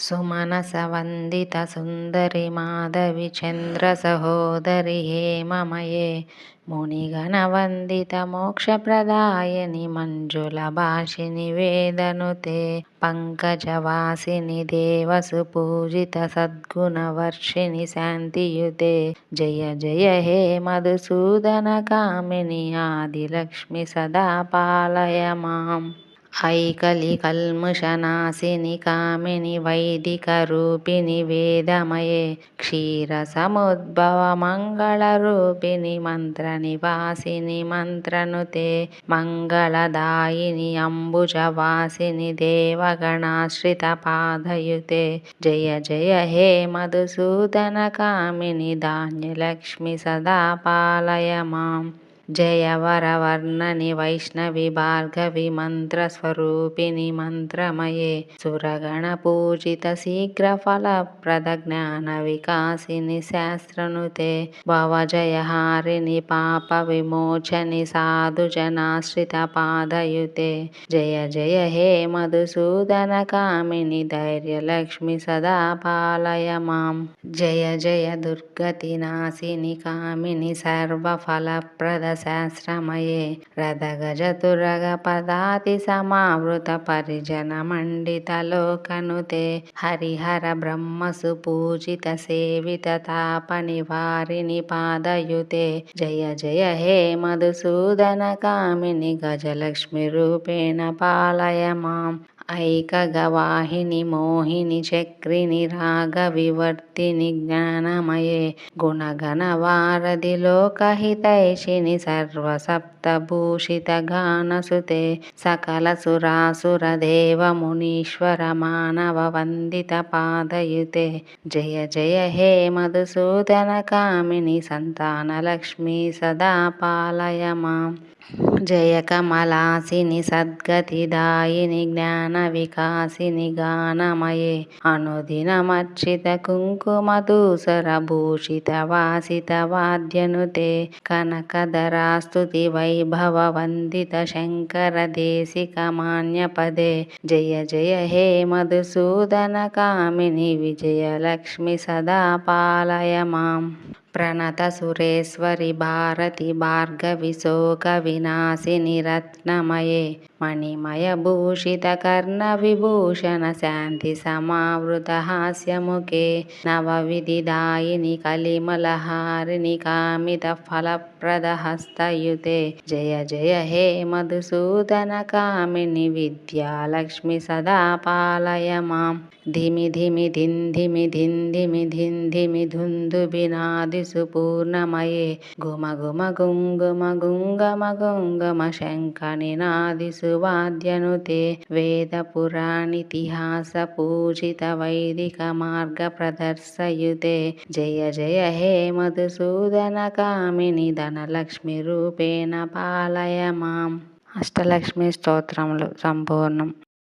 సుమనసవందితసుందరి మాధవి చంద్ర చంద్రసహోదరి హేమమయే మునిగణవందిత మోక్షప్రదాయని మంజులభాషిణి వేదనుతే పంకజవాసిని దేవసుపూజిత సద్గుణవర్షిణి శాంతియుతే జయ జయ హే మధుసూదనకామిని ఆదిలక్ష్మి ऐकलिकल्मषनाशिनि कामिनि वैदिकरूपिणि वेदमये क्षीरसमुद्भवमङ्गलरूपिणि मन्त्रनिवासिनि मन्त्रनुते मङ्गलदायिनि अम्बुजवासिनि देवगणाश्रितपादयुते। जय जय हे मधुसूदनकामिनि धान्यलक्ष्मि सदा पालय माम्। మధుసూదనకామిని ధాన్యలక్ష్మి వైష్ణవి భార్గవి మంత్రస్వరూపిణి మంత్రమయే. సురగణ సురగణపూజిత శీఘ్రఫలప్రద జ్ఞాన వికాసిని శాస్త్రనుతే. భవజయహారిణి పాప విమోచని సాధుజనాశ్రిత పాదయుతే. జయ జయ హే మధుసూదన కామిని ధైర్యలక్ష్మి సదా పాలయ మాం. జయ జయ దుర్గతి నాసిని కామిని సర్వ ఫలప్రద నాశిని రథగజతురగ పదాతి సమావృత పరిజన మండిత లోకనుతే. హరిహర బ్రహ్మసు పూజిత సేవిత తాప వారిని పాదయుతే. జయ జయ హే మధుసూదన కామిని గజలక్ష్మి రూపేణ పాలయ మాం. ఐకగవాహిని మోహిని చక్రిని రాగవివర్తిని జ్ఞానమయే గుణగణవారధి లోకహితైషిని సర్వసప్తభూషిత గానసుతే సకల సురాసుర దేవమునీశ్వర మానవ వందిత పాదయుతే జయ జయ హే మధుసూదనకామిని సద్గతిదాయిని జ్ఞాన వికాసిని గానమయే అనుదినమర్చిత కుంకుమధూసర భూషిత వాసిత వాద్యనుతే కనకధరాస్తుతి వైభవ వందిత శంకర దేశిక మాన్యపదే జయ జయ హే మధుసూదన కామిని విజయలక్ష్మి సదా పాలయ మాం. ప్రణత సురేశ్వరి భారతి భార్గవి శోక వినాశిని రత్నమయే మణిమయ భూషిత కర్ణ విభూషణ శాంతి సమావృత హాస్యముఖే నవవిధిదాయిని కలిమలహారిణి కామిత ఫలప్రద హస్తయుతే జయ జయ హే మధుసూదన కామిని విద్యాలక్ష్మి సదా పాలయ మాం ధిమి ధిమి ధిన్ ధిమి ధిన్ ధిమి ధింధిమి ధింధిమి ధింధిమి ధుందుభినాది సుపూర్ణమయే గుమ గుమ గుంగుమ గుంగమ గుంగమ శంఖని నినాది సువాద్యనుతే వేద పురాణితిహాస పూజిత వైదిక మార్గ ప్రదర్శయుతే. జయ జయ హే మధుసూదన కామిని ధనలక్ష్మి రూపేణ పాలయ మాం అష్టలక్ష్మి స్తోత్రములు సంపూర్ణం.